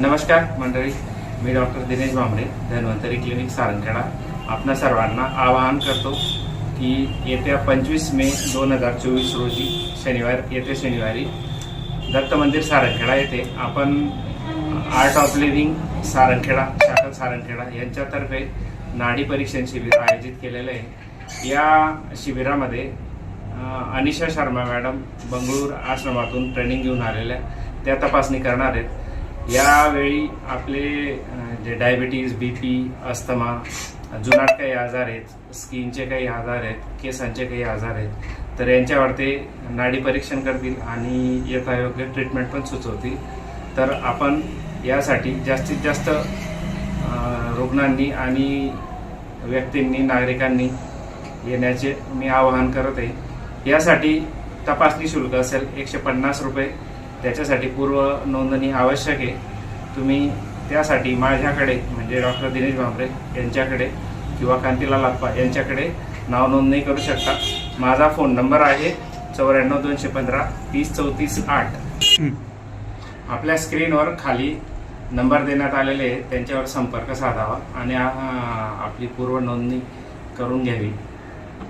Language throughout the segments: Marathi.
नमस्कार मंडळी मी डॉक्टर दिनेश भांबळे धन्वंतरी क्लिनिक सारंगखेडा. आपणा सर्वांना आवाहन करतो की येत्या पंचवीस मे दोन हजार चोवीस रोजी शनिवार येत्या शनिवारी दत्त मंदिर सारंगखेडा येथे आपण आर्ट ऑफ लिव्हिंग सारंगखेडा शाखा सारंगखेडा यांच्यातर्फे नाडी परीक्षण शिबिर आयोजित केलेलं आहे. या शिबिरामध्ये अनिशा शर्मा मॅडम बंगळूर आश्रमातून ट्रेनिंग घेऊन आलेल्या त्या तपासणी करणार आहेत. यावेळी आपले जे डायबिटीज बी पी अस्थमा जुनाट काही आजार आहेत स्किनचे काही आजार आहेत केसांचे काही आजार आहेत तर यांच्यावर ते नाडी परीक्षण करतील आणि यथायोग्य ट्रीटमेंट पण सुचवतील. तर आपण यासाठी जास्तीत जास्त रुग्णांनी आणि व्यक्तींनी नागरिकांनी येण्याचे मी आवाहन करत आहे. यासाठी तपासणी शुल्क असेल. एकशे पन्नास रुपये त्याच्यासाठी पूर्व नोंदणी आवश्यक आहे. तुम्ही त्यासाठी माझ्याकडे म्हणजे डॉक्टर दिनेश भांबरे यांच्याकडे किंवा कांतीलाल आप्पा यांच्याकडे नाव नोंदणी करू शकता. माझा फोन नंबर आहे चौऱ्याण्णव दोनशे पंधरा तीस चौतीस आठ. आपल्या स्क्रीनवर खाली नंबर देण्यात आलेले आहे त्यांच्यावर संपर्क साधावा आणि आपली पूर्व नोंदणी करून घ्यावी.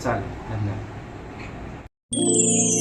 चालेल. धन्यवाद. Música